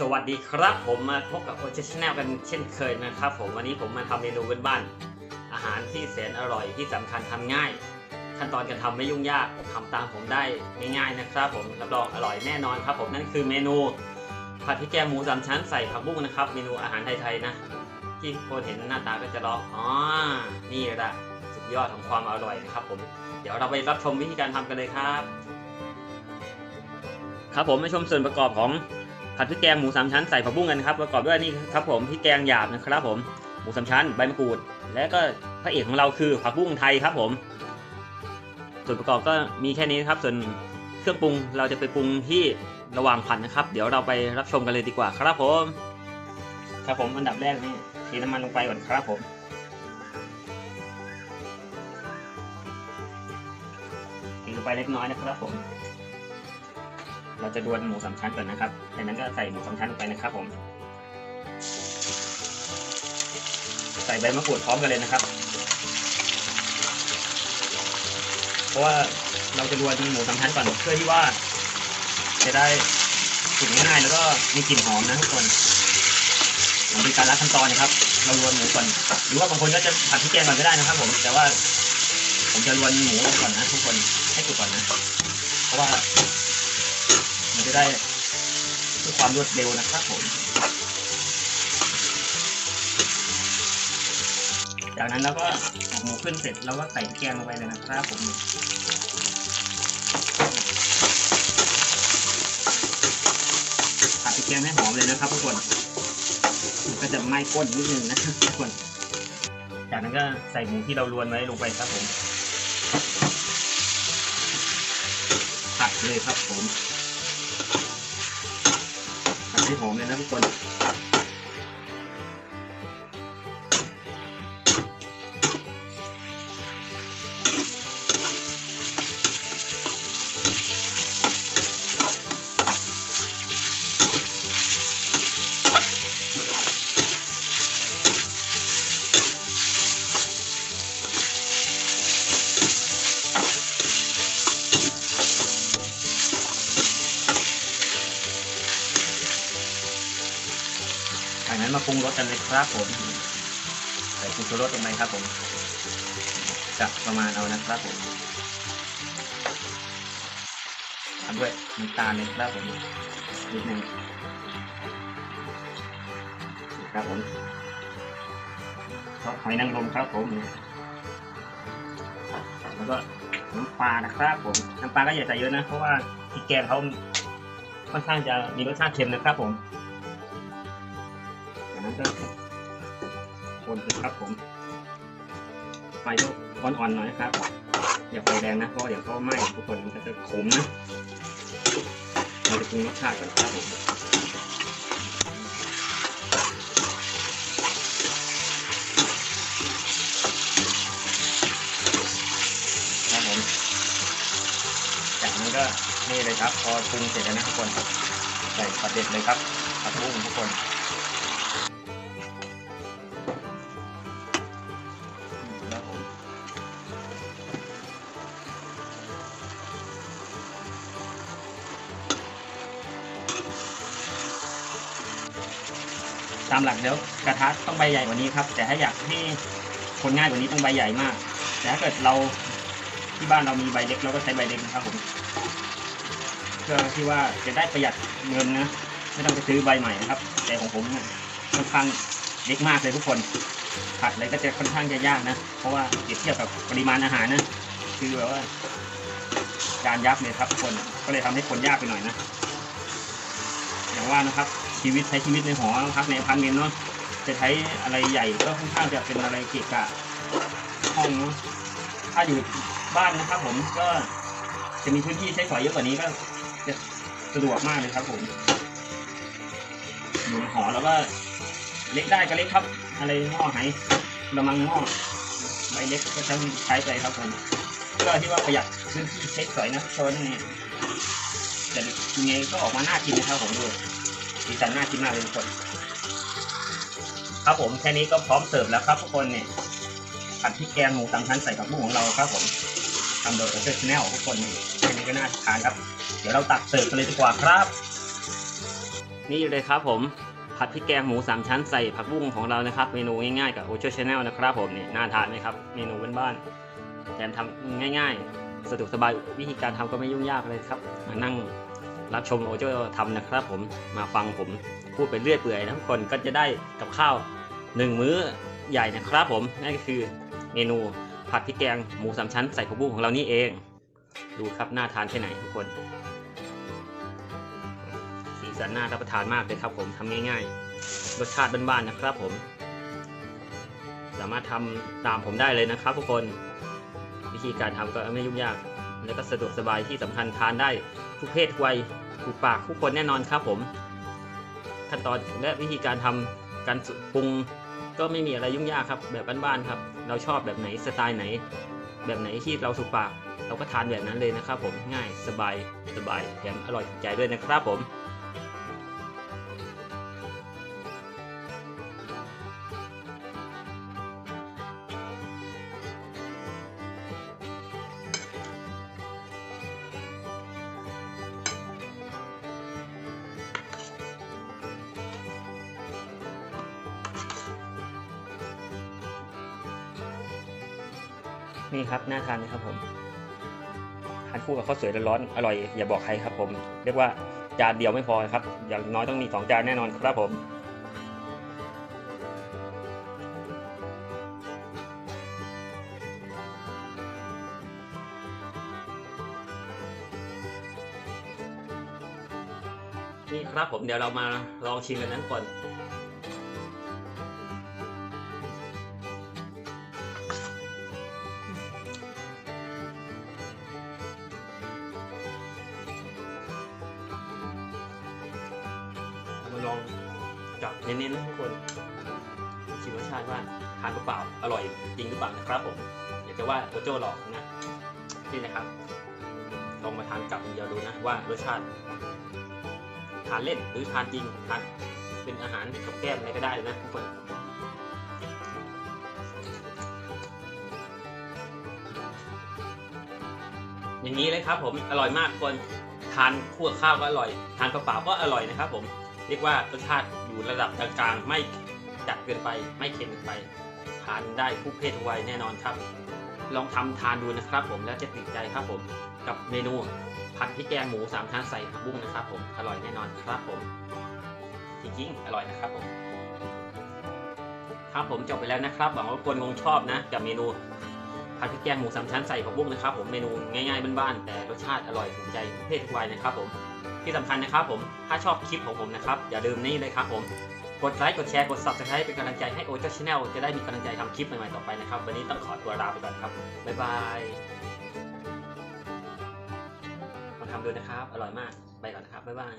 สวัสดีครับผมมาพบกับโอเจชแนลกันเช่นเคยนะครับผมวันนี้ผมมาทำเมนูบ้านๆอาหารที่แสนอร่อยที่สำคัญทำง่าย ขั้นตอนการทำไม่ยุ่งยากทำตามผมได้ง่ายๆนะครับ ผมรับรองอร่อยแน่นอนครับ ผมนั่นคือเมนูผัดพริกแกงหมูสามชั้นใส่ผักบุ้งนะครับ เมนูอาหารไทยๆนะที่คนเห็นหน้าตาก็จะร้องอ๋อนี่แหละสุดยอดของความอร่อยนะครับผมเดี๋ยวเราไปรับชมวิธีการทำกันเลยครับ ครับผมมาชมส่วนประกอบของ ผัดพริกแกงหมูสามชั้นใส่ผักบุ้งกันครับประกอบด้วยนี่ครับผมพริกแกงหยาบนะครับผมหมูสามชั้นใบมะกรูด และก็พระเอกของเราคือผักบุ้งไทยครับผม ส่วนประกอบก็มีแค่นี้ครับส่วนเครื่องปรุงเราจะไปปรุงที่ระหว่างผัดนะครับ เดี๋ยวเราไปรับชมกันเลยดีกว่าครับผม ครับผมอันดับแรกนี่เทน้ำมันลงไปก่อนครับผมเทลงไปเล็กน้อยนะครับผม เราจะดวนหมูสามชั้นก่อนนะครับจากนั้นก็ใส่หมูสามชั้นลงไปนะครับผม ใส่ใบมะกรูดพร้อมกันเลยนะครับ เพราะว่าเราจะดวนหมูสามชั้นก่อนเพื่อที่ว่า จะได้สุกง่ายๆแล้วก็มีกลิ่นหอมนะทุกคนมันเป็นการรัดขั้นตอนนะครับ เรารวนหมูก่อน หรือว่าบางคนก็จะผัดพริกแกงก่อนก็ได้นะครับ ผม แต่ว่า ผมจะรวนหมูก่อนนะทุกคนให้สุกก่อนนะ เพราะว่า จะได้เพื่อความรวดเร็วนะครับผม จากนั้นเราก็หมูขึ้นเสร็จเราก็ใส่พริกแกงลงไปเลยนะครับผมผัดพริกแกงให้หอมเลยนะครับทุกคนมันก็จะไหม้ก้นนิดนึงนะทุกคน จากนั้นก็ใส่หมูที่เรารวนไว้ลงไปครับผมผัดเลยครับผม หอมเลยนะทุกคน ปรุงรสกันเลยครับผมใส่ผงชูรสลงไปครับผมจับประมาณเอานะครับผมทำด้วยน้ำตาลเลยครับผมนิดนึงครับผมซอสหอยนางรมครับผมแล้วก็น้ำปลานะครับผมน้ำปลาก็อย่าใส่เยอะนะเพราะว่าพริกแกงเขาค่อนข้างจะมีรสชาติเค็มนะครับผม คนไปครับผม ไฟก็อ่อนๆหน่อยนะครับอย่าไฟแรงนะเพราะเดี๋ยวก็ไหม้ทุกคนมันจะขมนะเราจะปรุงรสชาติก่อนครับผมครับผมจากนั้นก็นี่เลยครับ พอปรุงเสร็จแล้วนะทุกคนใส่ผัดเด็ดเลยครับผัดบุ้งทุกคน ตามหลักแล้วกระทะต้องใบใหญ่กว่านี้ครับ แต่ถ้าอยากให้คนง่ายกว่านี้ต้องใบใหญ่มาก แต่ถ้าเกิดเราที่บ้านเรามีใบเล็กเราก็ใช้ใบเล็กนะครับผมเพื่อที่ว่าจะได้ประหยัดเงินนะไม่ต้องไปซื้อใบใหม่นะครับ แต่ของผมเนี่ยค่อนข้างเล็กมากเลยทุกคนผัดอะไรก็จะค่อนข้างจะยากนะ เพราะว่าเปรียบเทียบกับปริมาณอาหารนะคือแบบว่าจานยักษ์เลยครับทุกคนก็เลยทำให้คนยากไปหน่อยนะอย่างว่านะครับ ชีวิตใช้ชีวิตในหอพักในพาร์ตเมนเนาะจะใช้อะไรใหญ่ก็ค่อนข้างจะเป็นอะไรเกะกะห้องเนาะถ้าอยู่บ้านนะครับผมก็จะมีพื้นที่ใช้สอยเยอะกว่านี้ก็จะสะดวกมากเลยครับผมอยู่ในหอแล้วก็เล็กได้ก็เล็กครับ อะไรหม้อไหกระมังหม้อใบเล็กก็ใช้ใช้ไปครับผมเพื่อที่ว่าประหยัดพื้นที่ใช้สอยนะโซนนี้แต่ยังไงก็ออกมาหน่ากินนะครับผมดู สีสันน่ากินมากเลยทุกคน ครับผมแค่นี้ก็พร้อมเสิร์ฟแล้วครับทุกคนเนี่ยผัดพริกแกงหมูสามชั้นใส่กับบุ้งของเราครับผมทำโดยเอเซอร์ชแนลทุกคนนี่แค่นี้ก็น่าทานครับ เดี๋ยวเราตักเสิร์ฟกันเลยดีกว่าครับ นี่เลยครับผมผัดพริกแกงหมูสามชั้นใส่ผักบุ้งของเรานะครับ เมนูง่ายๆกับโอเชอร์ชาแนลนะครับผมนี่น่าทานไหมครับ เมนูบ้านๆแถมทำง่าย ๆ สะดวกสบายวิธีการทำก็ไม่ยุ่งยากเลยครับมานั่ง รับชมโอเจอร์ทำนะครับผมมาฟังผมพูดไปเรื่อยเปื่อยนะทุกคนก็จะได้กับข้าวหนึ่งมื้อใหญ่นะครับผมนั่นก็คือเมนูผัดพริกแกงหมูสามชั้นใส่ผักบุ้งของเรานี่เอง ดูครับน่าทานแค่ไหนทุกคน สีสันน่ารับประทานมากเลยครับผมทำง่ายๆ รสชาติบ้านๆนะครับผม สามารถทำตามผมได้เลยนะครับทุกคน วิธีการทำก็ไม่ยุ่งยาก และก็สะดวกสบายที่สำคัญทานได้ทุกเพศทุกวัยถูกปากทุกคนแน่นอนครับผม ขั้นตอนและวิธีการทำการปรุงก็ไม่มีอะไรยุ่งยากครับ แบบบ้านๆครับ เราชอบแบบไหนสไตล์ไหน แบบไหนที่เราถูกปาก เราก็ทานแบบนั้นเลยนะครับผมง่ายสบายสบายแถมอร่อยถูกใจด้วยนะครับผม นี่ครับน่าทานไหมครับผมทานคู่กับข้าวสวยร้อนๆอร่อยอย่าบอกใครครับผม เรียกว่าจานเดียวไม่พอครับ อย่างน้อยต้องมีสองจานแน่นอนครับผมนี่ครับผมเดี๋ยวเรามาลองชิมกันนั้นก่อน ลองจับเน้นๆนะทุกคนชิมรสชาติว่าทานเปล่าอร่อยจริงหรือเปล่านะครับผมอยากจะว่าโอโจ้หลอกนะนี่นะครับ ลองมาทานกับเดียวดูนะว่ารสชาติ ทานเล่นหรือทานจริงทานเป็นอาหารกับแก้มอะไรก็ได้เลยนะทุกคนอย่างนี้เลยครับผมอร่อยมากคนทานคู่กับข้าวก็อร่อย ทานเปล่าก็อร่อยนะครับผม เรียกว่ารสชาติอยู่ระดับกลางๆ ไม่จัดเกินไป ไม่เค็มเกินไปทานได้ทุกเพศทุกวัยแน่นอนครับ ลองทำทานดูนะครับผมแล้วจะติดใจครับผมกับเมนูผัดพริกแกงหมูสามชั้นใส่ผักบุ้งนะครับผมอร่อยแน่นอนครับผมจริงๆอร่อยนะครับผมครับผมจบไปแล้วนะครับหวังว่าคนคงชอบนะ กับเมนูผัดพริกแกงหมูสามชั้นใส่ผักบุ้งนะครับผมเมนูง่ายๆบ้านๆแต่รสชาติอร่อยถูกใจทุกเพศทุกวัยนะครับผม ที่สำคัญนะครับผม ถ้าชอบคลิปของผมนะครับ อย่าลืมนี่เลยครับผม กดไลค์ กดแชร์ กด subscribe เป็นกำลังใจให้โอเจ้าชาแนลจะได้มีกำลังใจทำคลิปใหม่ๆต่อไปนะครับ วันนี้ต้องขอตัวลาไปก่อนครับ บ๊ายบายลองทำดูนะครับ อร่อยมาก ไปก่อนนะครับ บ๊ายบาย